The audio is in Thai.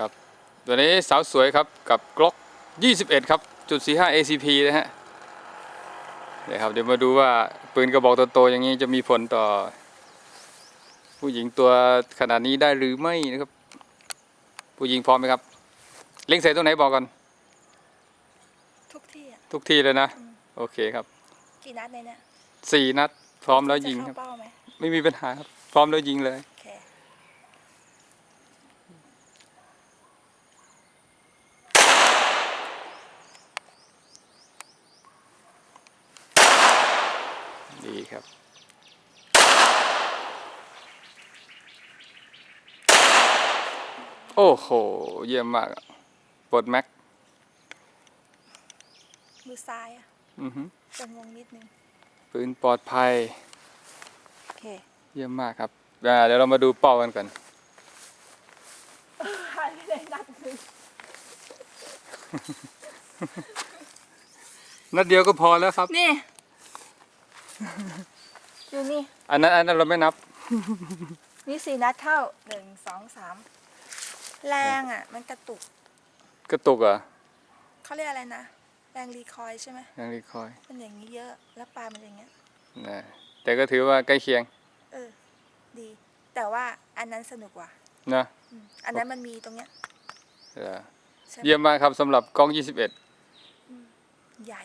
ครับตัวนี้สาวสวยครับกับกล็อก 21 ครับจุด45 ACP นะฮะเดี๋ยวครับเดี๋ยวมาดูว่าปืนกระบอกโตๆอย่างนี้จะมีผลต่อ ผู้หญิงตัวขนาดนี้ได้หรือไม่นะครับ ผู้หญิงพร้อมไหมครับ เล็งใส่ตรงไหนบอกก่อนทุกที่อะทุกที่เลยนะ โอเคครับกี่นัดในเนี่ยสี่นัดพร้อมแล้วยิงคจะรับเข้าเป้าไหม ไม่มีปัญหาครับ พร้อมแล้วยิงเลย โอเค ดีครับโอ้โห เยี่ยมมากอะปลดแม็ก มือซ้ายอะอือหือจะงงนิดนึง ปืนปลอดภัย โอเค เยี่ยมมากครับอ่าเดี๋ยวเรามาดูเป้ากันก่อนหายไปเลยนัดหนึงนัดเดียวก็พอแล้วครับ นี่ อยู่นี่อันนั้นอันนั้นเราไม่นับ นี่สี่นัดเข้าหนึ่งสองสามแรงอะ มันกระตุกกระตุกเหรอะเขาเรียกอะไรนะแรงรีคอยล์ใช่ไหมยังรีคอยมันอย่างนี้เยอะ แล้วปลามันอย่างเงี้ย นะแต่ก็ถือว่าใกล้เคียงเออ ดี แต่ว่าอันนั้นสนุกกว่านะอืมอันนั้นมันมีตรงเนี้ยเออใช่ไหมเยี่ยมมากครับสำหรับกล้อง 21 ใหญ่